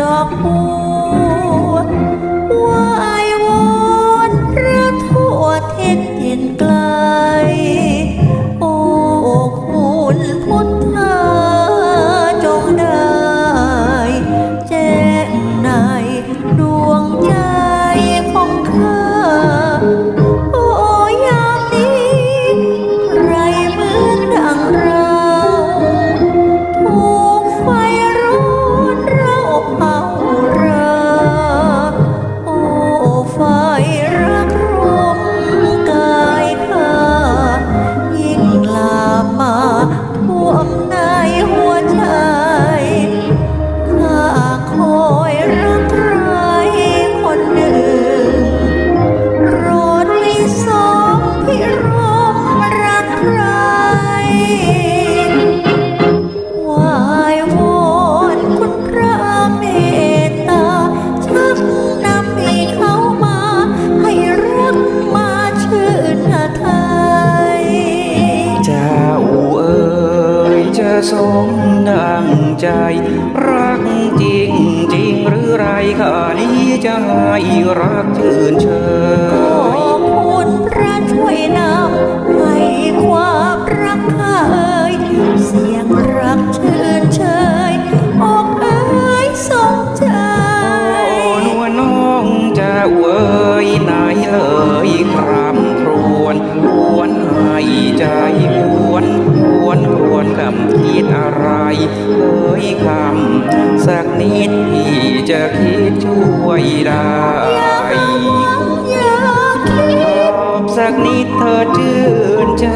đất สมดังใจ รักจริงจริงหรือไรข้านี้จะให้รักชื่นเชขอคุณพระช่วยนะ เอ่ยคำสักนิดที่จะคิดช่วยได้อย่าคิดตอบสักนิดเธอชื่นใจ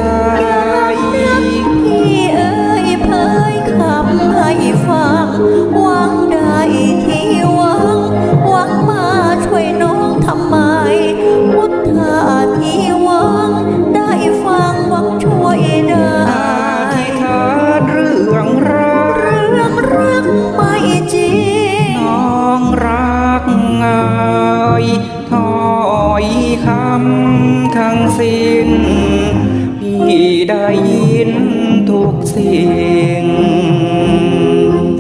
คำทั้งสิ้น พี่ได้ยินทุกสิ่ง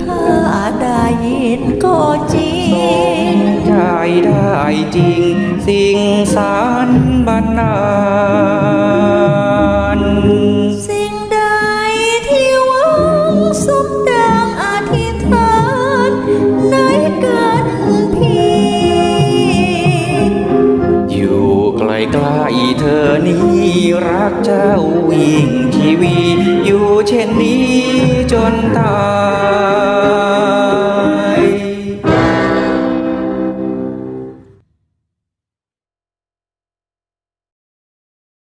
ถ้าได้ยินก็จริงใจได้จริง สิ่งสารบันดา ใกล้เธอนี้รักเจ้ายิ่งชีวี อยู่เช่นนี้จนตาย